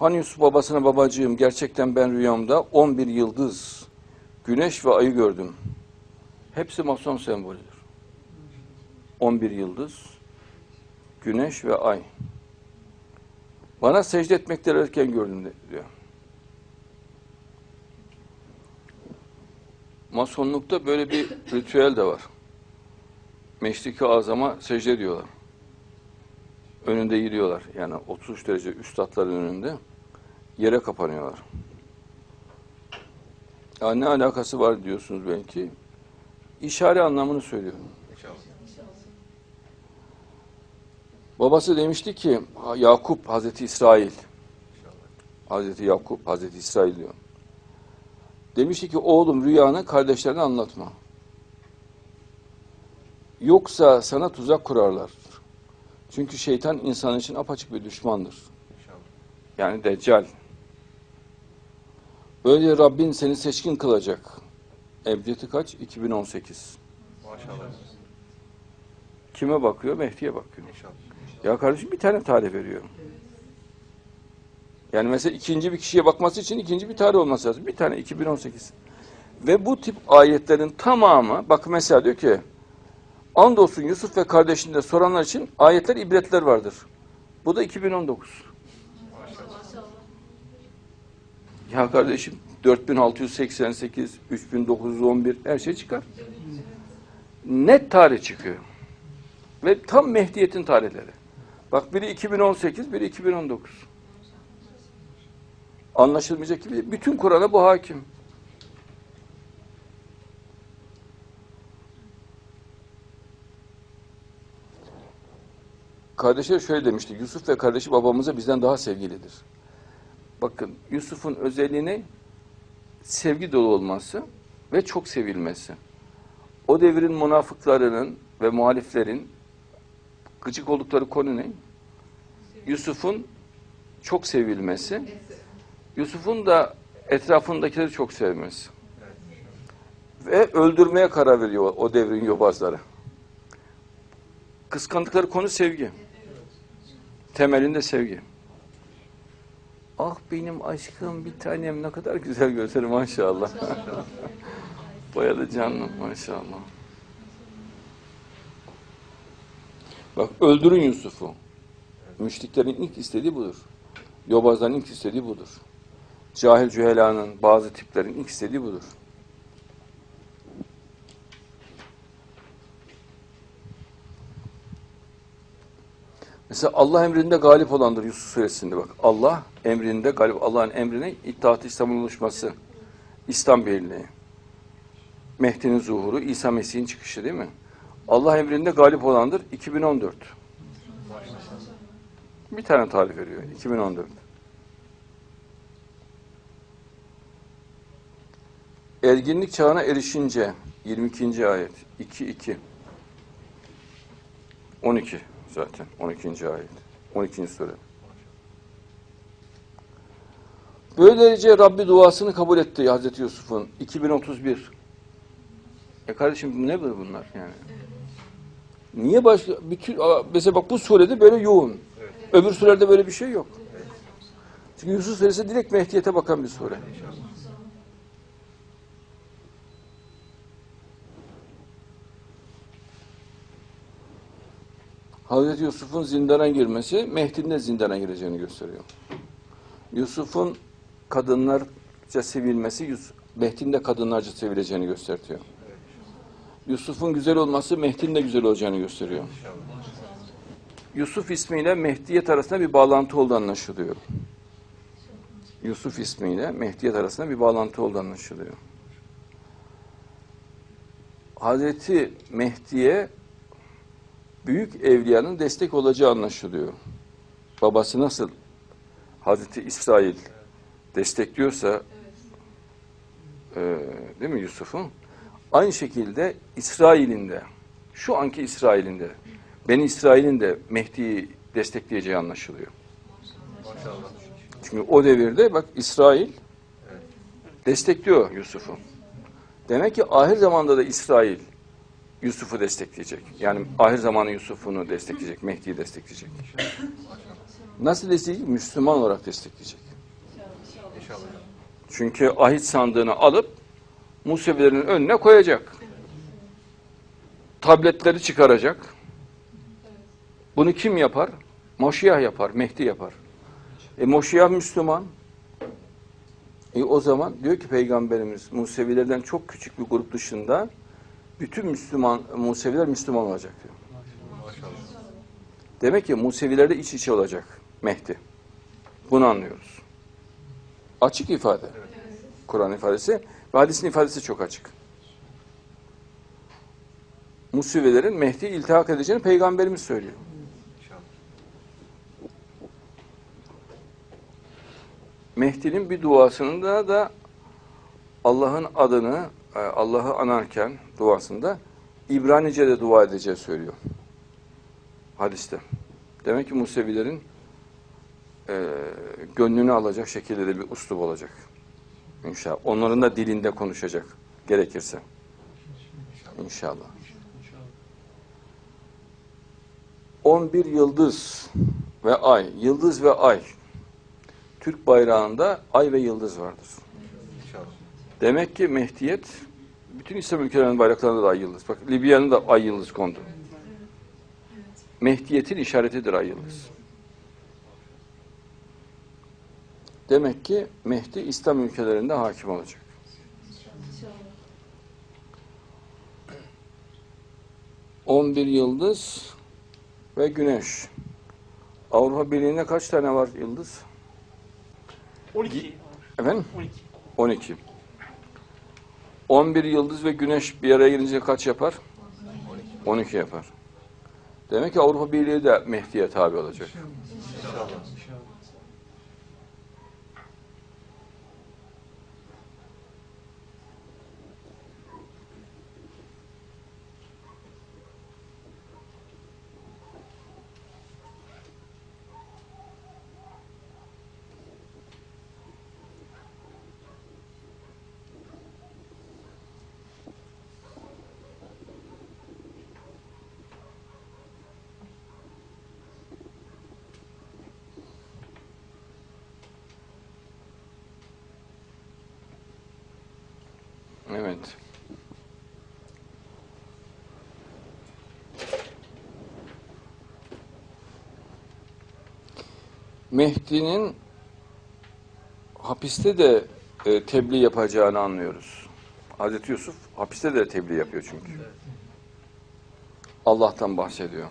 Hani Yusuf babasına babacığım gerçekten ben rüyamda 11 yıldız, güneş ve ayı gördüm. Hepsi mason sembolüdür. 11 yıldız, güneş ve ay. Bana secde etmektelerken gördüm de- diyor. Masonlukta böyle bir ritüel de var. Meşriki azama secde diyorlar. Önünde yürüyorlar. Yani 33 derece üstadların önünde yere kapanıyorlar. Ya ne alakası var diyorsunuz belki. İşare anlamını söylüyorum. Babası demişti ki Yakup Hazreti İsrail Hazreti Yakup Hazreti İsrail diyor. Demişti ki oğlum rüyanı kardeşlerine anlatma. Yoksa sana tuzak kurarlar. Çünkü şeytan insan için apaçık bir düşmandır. Yani Deccal. Öyle Rabbin seni seçkin kılacak. Ebcedi kaç? 2018. Maşallah. Kime bakıyor? Mehdi'ye bakıyor. İnşallah. Ya kardeşim bir tane tarih veriyor. Yani mesela ikinci bir kişiye bakması için ikinci bir tarih olması lazım. Bir tane 2018. Ve bu tip ayetlerin tamamı, bak mesela diyor ki, andolsun Yusuf ve kardeşinde soranlar için ayetler, ibretler vardır. Bu da 2019. Ya kardeşim 4688, 3911 her şey çıkar. Net tarih çıkıyor. Ve tam Mehdiyet'in tarihleri. Bak biri 2018, biri 2019. Anlaşılmayacak gibi. Bütün Kur'an'a bu hakim. Kardeşler şöyle demişti. Yusuf ve kardeşi babamıza bizden daha sevgilidir. Bakın Yusuf'un özelliğini sevgi dolu olması ve çok sevilmesi. O devrin münafıklarının ve muhaliflerin gıcık oldukları konu ne? Yusuf'un çok sevilmesi, Yusuf'un da etrafındakileri çok sevmesi. Ve öldürmeye karar veriyor o devrin yobazları. Kıskandıkları konu sevgi. Temelinde sevgi. Ah benim aşkım bir tanem ne kadar güzel gözleri maşallah. Boyalı canım maşallah. Bak öldürün Yusuf'u. Müşriklerin ilk istediği budur. Yobazların ilk istediği budur. Cahil cühelanın bazı tiplerin ilk istediği budur. Mesela Allah emrinde galip olandır Yusuf suresinde bak. Allah emrinde galip, Allah'ın emrine itaat İslam'ın oluşması, İslam birliği, Mehdi'nin zuhuru, İsa Mesih'in çıkışı değil mi? Allah emrinde galip olandır 2014. Bir tane tarih veriyor 2014. Erginlik çağına erişince 22. ayet 2 2 12 zaten 12. ayet 12. sure. Böylece Rabbi duasını kabul etti Hazreti Yusuf'un 2031. E kardeşim ne bu bunlar yani? Niye başka bütün mesela bak bu surede böyle yoğun. Öbür surelerde böyle bir şey yok. Çünkü Yusuf suresi direkt Mehdiyete bakan bir sure. Hazreti Yusuf'un zindana girmesi Mehdi'nin de zindana gireceğini gösteriyor. Yusuf'un kadınlarca sevilmesi Mehdi'nin de kadınlarca sevileceğini gösteriyor. Yusuf'un güzel olması Mehdi'nin de güzel olacağını gösteriyor. Yusuf ismiyle Mehdiyet arasında bir bağlantı olduğu anlaşılıyor. Yusuf ismiyle Mehdiyet arasında bir bağlantı olduğu anlaşılıyor. Hazreti Mehdi'ye büyük evliyanın destek olacağı anlaşılıyor. Babası nasıl Hazreti İsrail destekliyorsa e, değil mi Yusuf'un? Aynı şekilde İsrail'in de şu anki İsrail'in de Beni İsrail'in de Mehdi'yi destekleyeceği anlaşılıyor. Çünkü o devirde bak İsrail destekliyor Yusuf'u. Demek ki ahir zamanda da İsrail Yusuf'u destekleyecek. Yani ahir zamanı Yusuf'unu destekleyecek, Mehdi'yi destekleyecek. Nasıl destekleyecek? Müslüman olarak destekleyecek. Çünkü ahit sandığını alıp Musevilerin önüne koyacak. Tabletleri çıkaracak. Bunu kim yapar? Moşiyah yapar, Mehdi yapar. E Moşiyah Müslüman. E o zaman diyor ki Peygamberimiz Musevilerden çok küçük bir grup dışında bütün Müslüman Museviler Müslüman olacak diyor. Demek ki Musevilerde iç içe olacak Mehdi. Bunu anlıyoruz. Açık ifade. Kur'an ifadesi ve ifadesi çok açık. Musevilerin Mehdi iltihak edeceğini Peygamberimiz söylüyor. Mehdi'nin bir duasında da Allah'ın adını Allah'ı anarken duasında İbranice'de dua edeceği söylüyor. Hadiste. Demek ki Musevilerin e, gönlünü alacak şekilde de bir uslup olacak. İnşallah. Onların da dilinde konuşacak gerekirse. İnşallah. 11 yıldız ve ay. Yıldız ve ay. Türk bayrağında ay ve yıldız vardır. Demek ki Mehdiyet bütün İslam ülkelerinin bayraklarında da ay yıldız. Bak Libya'nın da ay yıldız kondu. Mehdiyet'in işaretidir ay yıldız. Demek ki Mehdi İslam ülkelerinde hakim olacak. On bir yıldız ve güneş. Avrupa Birliği'nde kaç tane var yıldız? 12. Efendim? 12. 12. 11 yıldız ve güneş bir araya gelince kaç yapar? 12 yapar. Demek ki Avrupa Birliği de Mehdi'ye tabi olacak. İnşallah. Evet. Mehdi'nin hapiste de e, tebliğ yapacağını anlıyoruz. Hazreti Yusuf hapiste de tebliğ yapıyor çünkü. Allah'tan bahsediyor.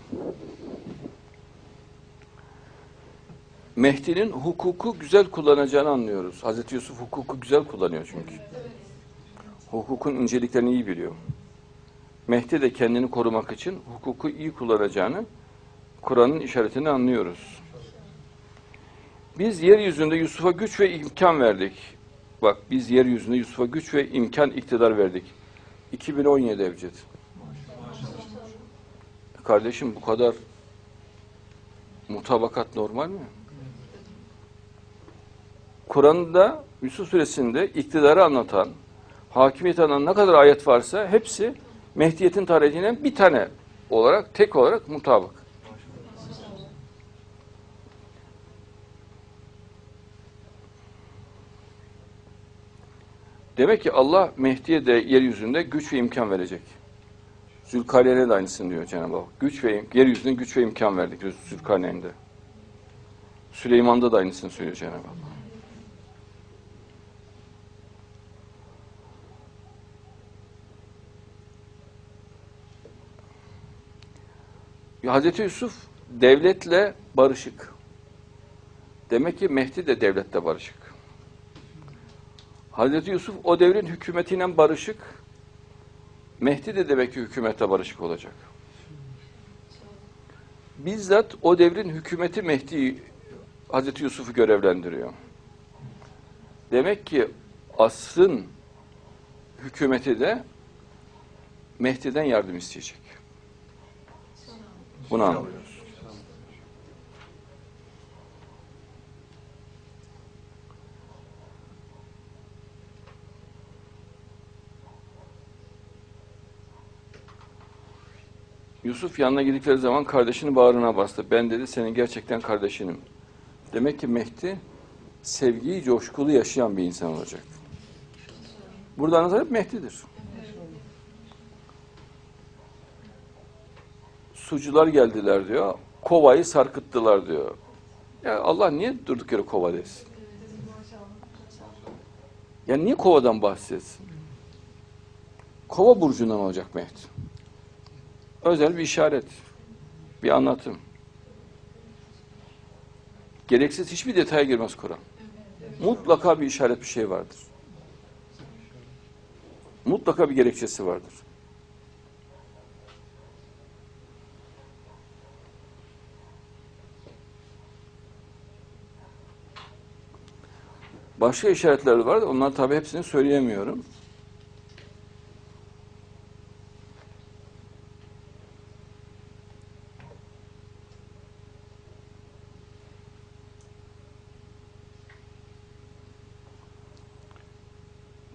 Mehdi'nin hukuku güzel kullanacağını anlıyoruz. Hazreti Yusuf hukuku güzel kullanıyor çünkü. Hukukun inceliklerini iyi biliyor. Mehdi de kendini korumak için hukuku iyi kullanacağını Kur'an'ın işaretini anlıyoruz. Biz yeryüzünde Yusuf'a güç ve imkan verdik. Bak biz yeryüzünde Yusuf'a güç ve imkan iktidar verdik. 2017 Evcet. Kardeşim bu kadar mutabakat normal mi? Kur'an'da Yusuf suresinde iktidarı anlatan, hakimiyet anlatan ne kadar ayet varsa hepsi Mehdiyet'in tarihinden bir tane olarak, tek olarak mutabık. Demek ki Allah Mehdi'ye de yeryüzünde güç ve imkan verecek. Zülkarneyn'e de aynısını diyor Cenab-ı Hak. Güç ve yeryüzünde güç ve imkan verdik Zülkarneyn'de. Süleyman'da da aynısını söylüyor Cenab-ı Hak. Hazreti Yusuf devletle barışık. Demek ki Mehdi de devletle barışık. Hazreti Yusuf o devrin hükümetiyle barışık. Mehdi de demek ki hükümete barışık olacak. Bizzat o devrin hükümeti Mehdi Hazreti Yusuf'u görevlendiriyor. Demek ki asrın hükümeti de Mehdi'den yardım isteyecek. Bunu anlıyoruz. Yusuf yanına gidikleri zaman kardeşini bağrına bastı. Ben dedi senin gerçekten kardeşinim. Demek ki Mehdi sevgiyi coşkulu yaşayan bir insan olacak. Burada nazar hep Mehdi'dir. Sucular geldiler diyor. Kovayı sarkıttılar diyor. Ya Allah niye durduk yere kova desin? Ya niye kovadan bahsetsin? Kova burcundan olacak Mehdi. Özel bir işaret, bir anlatım. Gereksiz hiçbir detaya girmez Kur'an. Mutlaka bir işaret bir şey vardır. Mutlaka bir gerekçesi vardır. Başka işaretler var. Onlar tabii hepsini söyleyemiyorum.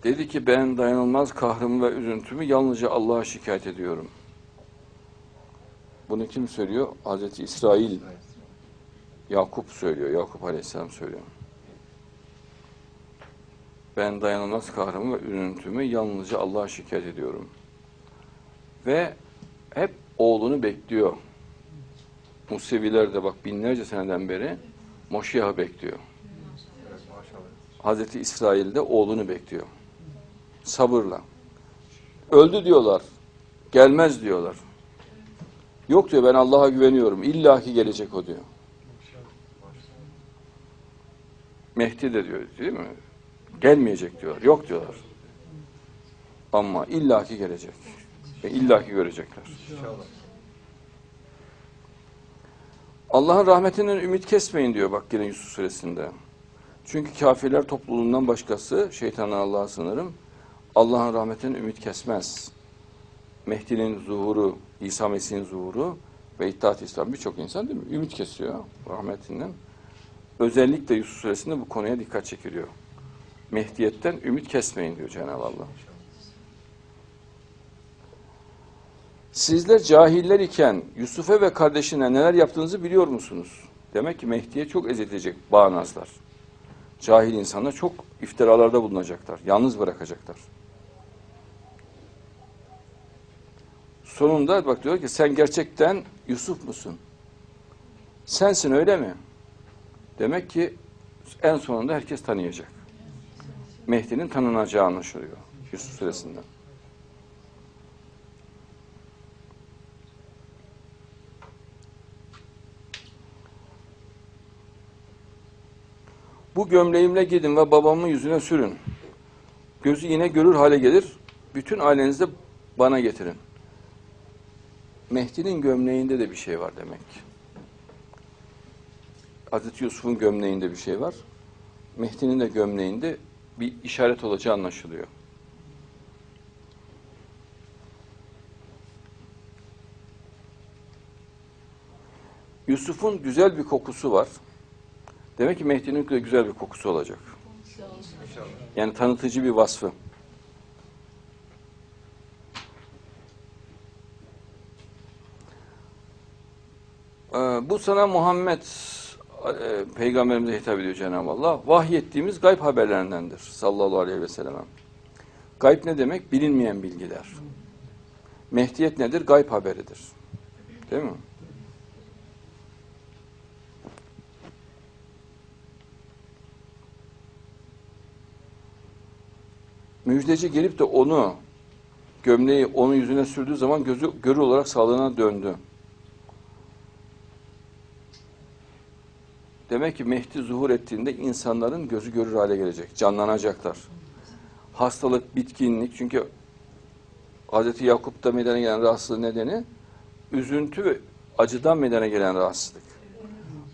Dedi ki ben dayanılmaz kahrımı ve üzüntümü yalnızca Allah'a şikayet ediyorum. Bunu kim söylüyor? Hazreti İsrail, Yakup söylüyor. Yakup Aleyhisselam söylüyor. Ben dayanılmaz kahrımı ve üzüntümü yalnızca Allah'a şikayet ediyorum. Ve hep oğlunu bekliyor. Museviler de bak binlerce seneden beri Moşiyah'ı bekliyor. Hazreti İsrail de oğlunu bekliyor. Sabırla. Öldü diyorlar. Gelmez diyorlar. Yok diyor ben Allah'a güveniyorum. İlla ki gelecek o diyor. Mehdi de diyor değil mi? Gelmeyecek diyorlar. Yok diyorlar. Ama illaki gelecek. Ve illaki görecekler. Allah'ın rahmetinden ümit kesmeyin diyor bak yine Yusuf suresinde. Çünkü kafirler topluluğundan başkası, şeytandan Allah'a sınırım, Allah'ın rahmetinden ümit kesmez. Mehdi'nin zuhuru, İsa Mesih'in zuhuru ve İttihat İslam birçok insan değil mi? Ümit kesiyor rahmetinden. Özellikle Yusuf suresinde bu konuya dikkat çekiliyor. Mehdiyetten ümit kesmeyin diyor Cenab-ı Allah. Sizler cahiller iken Yusuf'a ve kardeşine neler yaptığınızı biliyor musunuz? Demek ki Mehdi'ye çok eziltecek bağnazlar. Cahil insanlar çok iftiralarda bulunacaklar. Yalnız bırakacaklar. Sonunda bak diyor ki sen gerçekten Yusuf musun? Sensin öyle mi? Demek ki en sonunda herkes tanıyacak. Mehdi'nin tanınacağı anlaşılıyor Yusuf suresinden. Bu gömleğimle gidin ve babamın yüzüne sürün. Gözü yine görür hale gelir. Bütün ailenizi bana getirin. Mehdi'nin gömleğinde de bir şey var demek. Hazreti Yusuf'un gömleğinde bir şey var. Mehdi'nin de gömleğinde bir işaret olacağı anlaşılıyor. Yusuf'un güzel bir kokusu var. Demek ki Mehdi'nin de güzel bir kokusu olacak. İnşallah. Yani tanıtıcı bir vasfı. Bu sana Muhammed e, peygamberimize hitap ediyor Cenab-ı Allah. Vahyettiğimiz gayb haberlerindendir sallallahu aleyhi ve sellem. Gayb ne demek? Bilinmeyen bilgiler. Mehdiyet nedir? Gayb haberidir. Değil mi? Müjdeci gelip de onu gömleği onun yüzüne sürdüğü zaman gözü görü olarak sağlığına döndü. Demek ki Mehdi zuhur ettiğinde insanların gözü görür hale gelecek, canlanacaklar. Hastalık, bitkinlik çünkü Hz. Yakup'ta meydana gelen rahatsızlığın nedeni üzüntü ve acıdan meydana gelen rahatsızlık.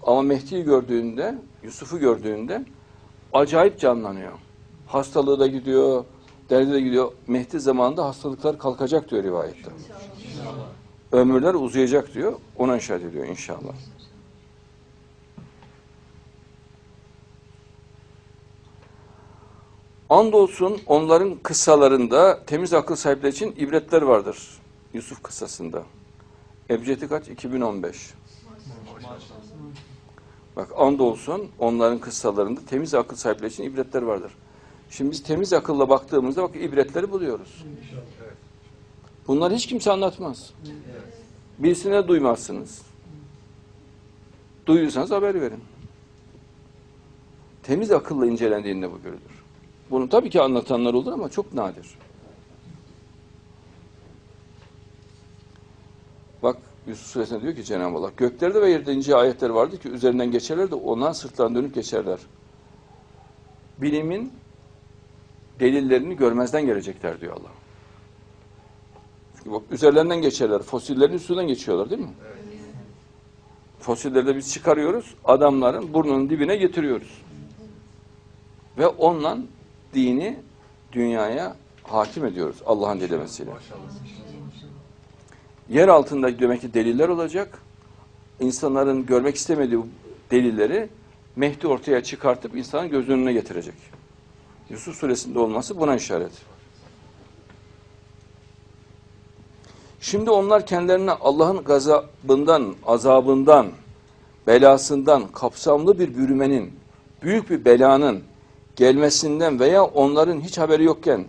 Ama Mehdi'yi gördüğünde, Yusuf'u gördüğünde acayip canlanıyor. Hastalığı da gidiyor, derdi de gidiyor. Mehdi zamanında hastalıklar kalkacak diyor rivayette. Ömürler uzayacak diyor. Ona işaret ediyor inşallah. Andolsun onların kıssalarında temiz akıl sahipleri için ibretler vardır. Yusuf kıssasında. Ebcedi kaç? 2015. Bak andolsun onların kıssalarında temiz akıl sahipleri için ibretler vardır. Şimdi biz temiz akılla baktığımızda bak ibretleri buluyoruz. Bunları hiç kimse anlatmaz. Birisine duymazsınız. Duyuyorsanız haber verin. Temiz akılla incelendiğinde bu görülür. Bunu tabii ki anlatanlar olur ama çok nadir. Bak Yusuf Suresinde diyor ki Cenab-ı Allah göklerde ve yerde ince ayetler vardı ki üzerinden geçerler de ondan sırtlarına dönüp geçerler. Bilimin delillerini görmezden gelecekler diyor Allah. Çünkü bak üzerlerinden geçerler. Fosillerin üstünden geçiyorlar değil mi? Fosilleri de biz çıkarıyoruz. Adamların burnunun dibine getiriyoruz. Ve onunla dini dünyaya hakim ediyoruz Allah'ın dilemesiyle. Yer altında demek ki deliller olacak. İnsanların görmek istemediği delilleri Mehdi ortaya çıkartıp insanın göz önüne getirecek. Yusuf suresinde olması buna işaret. Şimdi onlar kendilerine Allah'ın gazabından, azabından, belasından, kapsamlı bir bürümenin, büyük bir belanın gelmesinden veya onların hiç haberi yokken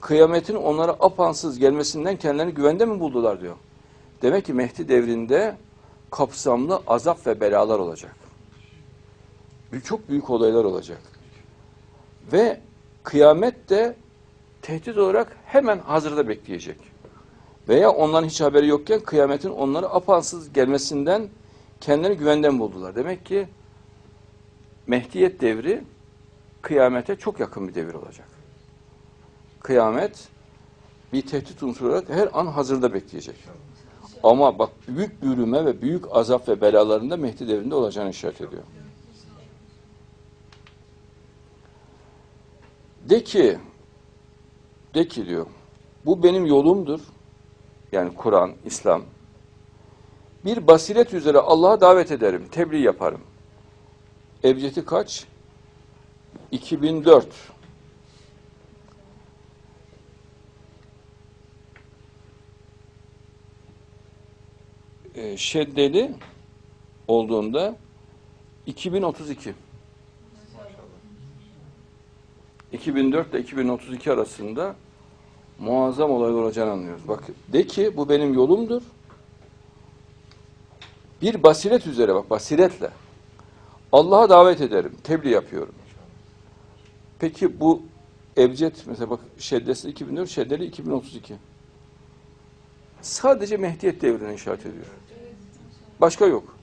kıyametin onlara apansız gelmesinden kendilerini güvende mi buldular diyor. Demek ki Mehdi devrinde kapsamlı azap ve belalar olacak. Büyük- Çok büyük olaylar olacak. Ve kıyamet de tehdit olarak hemen hazırda bekleyecek. Veya onların hiç haberi yokken kıyametin onlara apansız gelmesinden kendilerini güvenden buldular. Demek ki Mehdiyet devri kıyamete çok yakın bir devir olacak. Kıyamet bir tehdit unsuru olarak her an hazırda bekleyecek. Ama bak büyük bürüme ve büyük azap ve belalarında Mehdi devrinde olacağını işaret ediyor. De ki, de ki diyor, bu benim yolumdur. Yani Kur'an, İslam. Bir basiret üzere Allah'a davet ederim, tebliğ yaparım. Ebcedi kaç? 2004. Ee, şeddeli olduğunda 2032. 2004 ile 2032 arasında muazzam olaylar olacağını anlıyoruz. Bak de ki bu benim yolumdur. Bir basiret üzere bak basiretle Allah'a davet ederim, tebliğ yapıyorum. Peki bu Ebced mesela bak şeddesi 2004, şeddeli 2032. Sadece Mehdiyet devrine işaret ediyor. Başka yok.